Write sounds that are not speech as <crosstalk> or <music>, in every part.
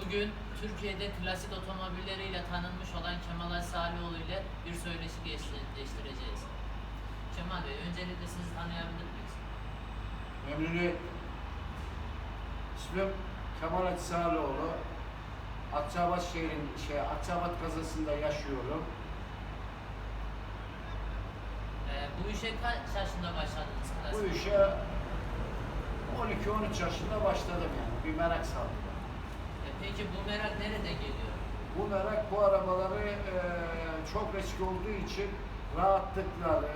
Bugün Türkiye'de klasik otomobilleriyle tanınmış olan Kemal Salioğlu ile bir söyleşi gerçekleştireceğiz. Kemal Bey, öncelikle sizi tanıyabilir miyiz? Memnuniyet. İsmim Kemal Atsaloğlu. Akçabat şehrin, şey, Akçabat kazasında yaşıyorum. Ee, bu işe kaç yaşında başladınız klasik? Bu işe 12-13 yaşında başladım yani. Bir merak saldım. Peki bu merak nereden geliyor? Bu merak bu arabaları eee, çok eski olduğu için rahatlıkları,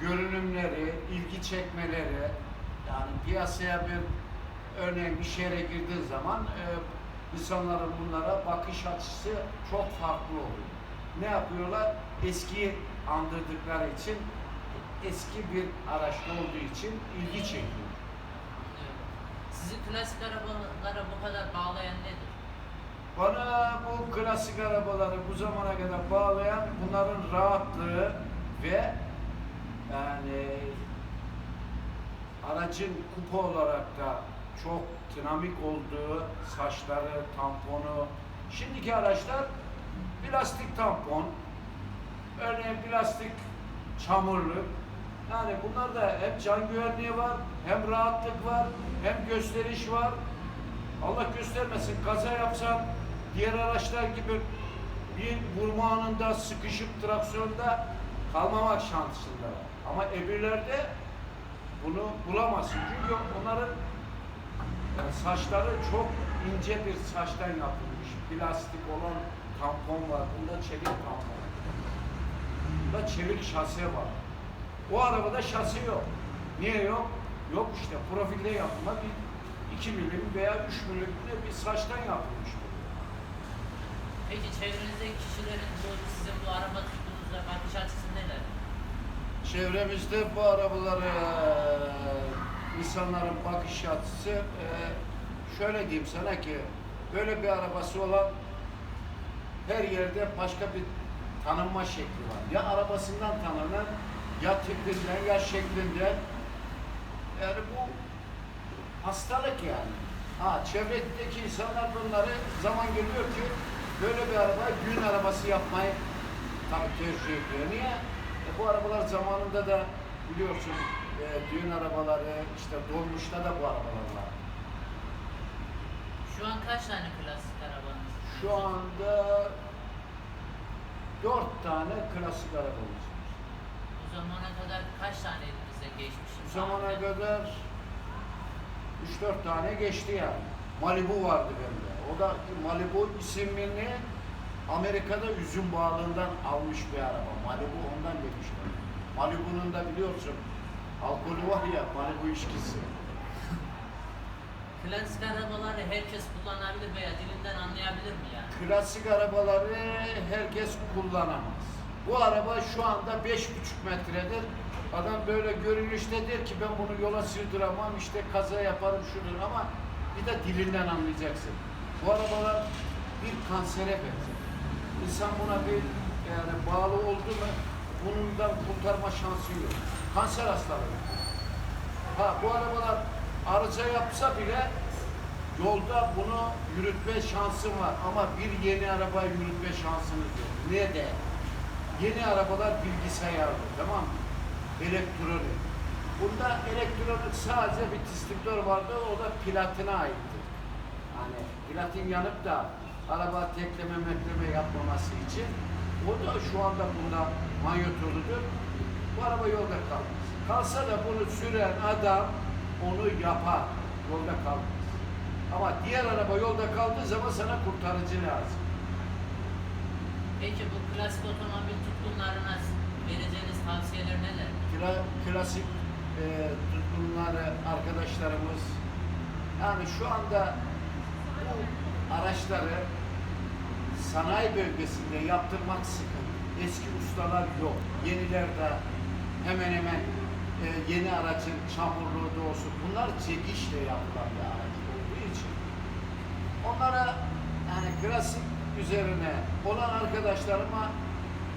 görünümleri, ilgi çekmeleri yani piyasaya bir örneğin bir şehre girdiğin zaman eee, insanların bunlara bakış açısı çok farklı oluyor. Ne yapıyorlar? Eskiyi andırdıkları için eski bir araçta olduğu için ilgi çekiyor. Sizi klasik arabalara bu kadar bağlayan nedir? Bana bu klasik arabaları bu zamana kadar bağlayan bunların rahatlığı ve yani aracın kupa olarak da çok dinamik olduğu saçları, tamponu. Şimdiki araçlar plastik tampon, örneğin plastik çamurluk. Yani bunlarda hem can güvenliği var, hem rahatlık var, hem gösteriş var. Allah göstermesin kaza yapsan diğer araçlar gibi bir vurma anında sıkışıp traksiyonda kalmamak şansında var. Ama öbürlerde bunu bulamazsın. Çünkü onların yani saçları çok ince bir saçtan yapılmış. Plastik olan tampon var. Bunda çelik tampon. Bunda çelik şase var. O arabada şase yok. Niye yok? Yok işte profilde yapma bir 2 milim veya 3 milim bir saçtan yapılmış. Peki çevrenizdeki kişilerin bu, sizin bu araba tuttuğunuzda bakış açısı neler? Çevremizde bu arabalara insanların bakış açısı e, şöyle diyeyim sana ki böyle bir arabası olan her yerde başka bir tanınma şekli var. Ya arabasından tanınır, ya tipinden, ya şeklinden. Yani bu hastalık yani. Ha, çevredeki insanlar bunları zaman geliyor ki böyle bir araba düğün arabası yapmayı tabii tercih ediyor. Niye? E, bu arabalar zamanında da biliyorsun e, düğün arabaları işte dolmuşta da bu arabalar var. Şu an kaç tane klasik arabanız? Şu anda dört tane klasik arabamız var. Zamana kadar kaç tane elinize geçmiş? Bu zamana kadar 3-4 tane geçti yani. Malibu vardı bende. O da Malibu isimini Amerika'da üzüm bağlığından almış bir araba. Malibu ondan demişler. Malibu'nun da biliyorsun alkolü var ya Malibu içkisi. <laughs> Klasik arabaları herkes kullanabilir veya dilinden anlayabilir mi yani? Klasik arabaları herkes kullanamaz. Bu araba şu anda 5,5 metredir. Adam böyle görünüşte der ki ben bunu yola sığdıramam işte kaza yaparım şudur ama bir de dilinden anlayacaksın. Bu arabalar bir kansere benzer. İnsan buna bir yani bağlı oldu mu bundan kurtarma şansı yok. Kanser hastalığı. Ha bu arabalar arıza yapsa bile yolda bunu yürütme şansın var ama bir yeni araba yürütme şansınız yok. Neden? Yeni arabalar bilgisayarlı tamam mı? Elektronik. Bunda elektronik sadece bir distribütör vardı o da platine aitti. Yani platin yanıp da araba tekleme mekleme yapmaması için o da şu anda bunda manyetoludur. Bu araba yolda kalmaz. Kalsa da bunu süren adam onu yapar. Yolda kalmaz. Ama diğer araba yolda kaldığı zaman sana kurtarıcı lazım. Peki bu klasik otomobil tutkunlarına vereceğiniz tavsiyeler neler? Kla- klasik e, tutkunları arkadaşlarımız yani şu anda bu araçları sanayi bölgesinde yaptırmak sıkıntı. Eski ustalar yok. Yeniler de hemen hemen e, yeni aracın çamurluğu da olsun. Bunlar çekişle yapılan bir araç olduğu için onlara yani klasik üzerine olan arkadaşlarıma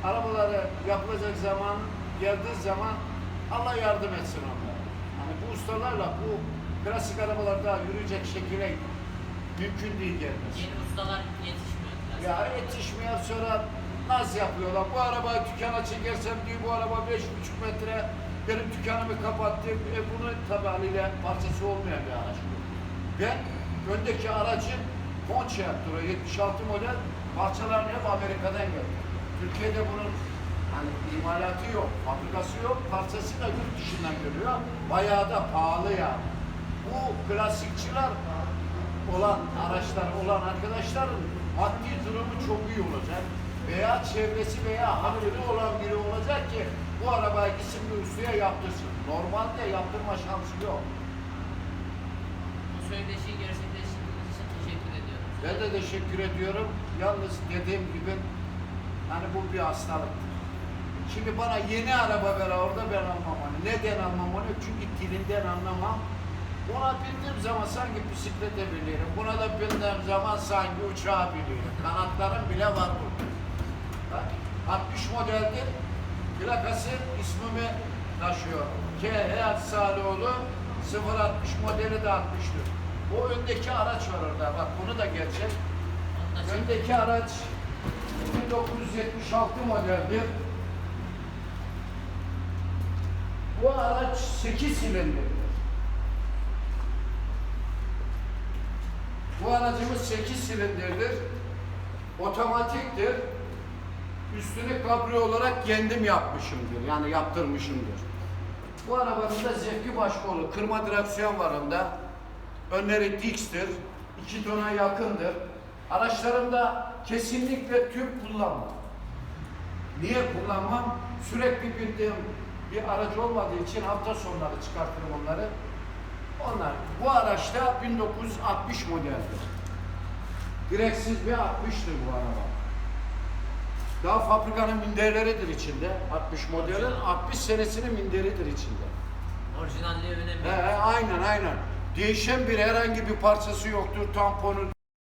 arabaları yapılacak zaman geldiği zaman Allah yardım etsin onlara. Hani bu ustalarla bu klasik arabalar daha yürüyecek şekilde Mümkün değil gelmez. Yeni ustalar yetişmiyor. Ya yetişmiyor sonra naz yapıyorlar. Bu arabayı dükkana çekersem diyor bu araba beş buçuk metre benim dükkanımı kapattı. E bunu tabi haliyle parçası olmayan bir araç. Ben öndeki aracın Pontiac Acura 76 model parçalarını hep Amerika'dan geldi. Türkiye'de bunun hani imalatı yok, fabrikası yok, parçası da yurt dışından geliyor. Bayağı da pahalı yani. Bu klasikçiler olan araçlar olan arkadaşların maddi durumu çok iyi olacak veya çevresi veya hatırı olan biri olacak ki bu arabayı gitsin bir ustaya yaptırsın. Normalde yaptırma şansı yok. Bu söyleşiyi gerçekleştirdiğiniz için teşekkür ediyorum. Ben de teşekkür ediyorum. Yalnız dediğim gibi hani bu bir hastalıktır. Şimdi bana yeni araba ver orada ben almam onu. Neden almam onu? Çünkü dilinden anlamam. Ona bindiğim zaman sanki bisiklete biniyorum. Buna da bindiğim zaman sanki uçağa biniyorum. Kanatlarım bile var burada. Bak, 60 modeldir. Plakası ismimi taşıyor. KH Salioğlu 060 modeli de 60'tır. O öndeki araç var orada. Bak bunu da gerçek. Öndeki araç 1976 modeldir. Bu araç 8 silindirdir. Bu aracımız 8 silindirdir. Otomatiktir. Üstünü kabrio olarak kendim yapmışımdır. Yani yaptırmışımdır. Bu arabanın da zevki başka olur. Kırma direksiyon var onda. Önleri diktir. 2 tona yakındır. Araçlarımda kesinlikle tüp kullanmam. Niye kullanmam? Sürekli bindiğim bir araç olmadığı için hafta sonları çıkartırım onları. Onlar. Bu araçta 1960 modeldir. Direksiz bir 60'tır bu araba. Daha fabrikanın minderleridir içinde. 60 modelin 60 senesinin minderidir içinde. Orijinalliği önemli. He, aynen aynen. Değişen bir herhangi bir parçası yoktur. Tamponu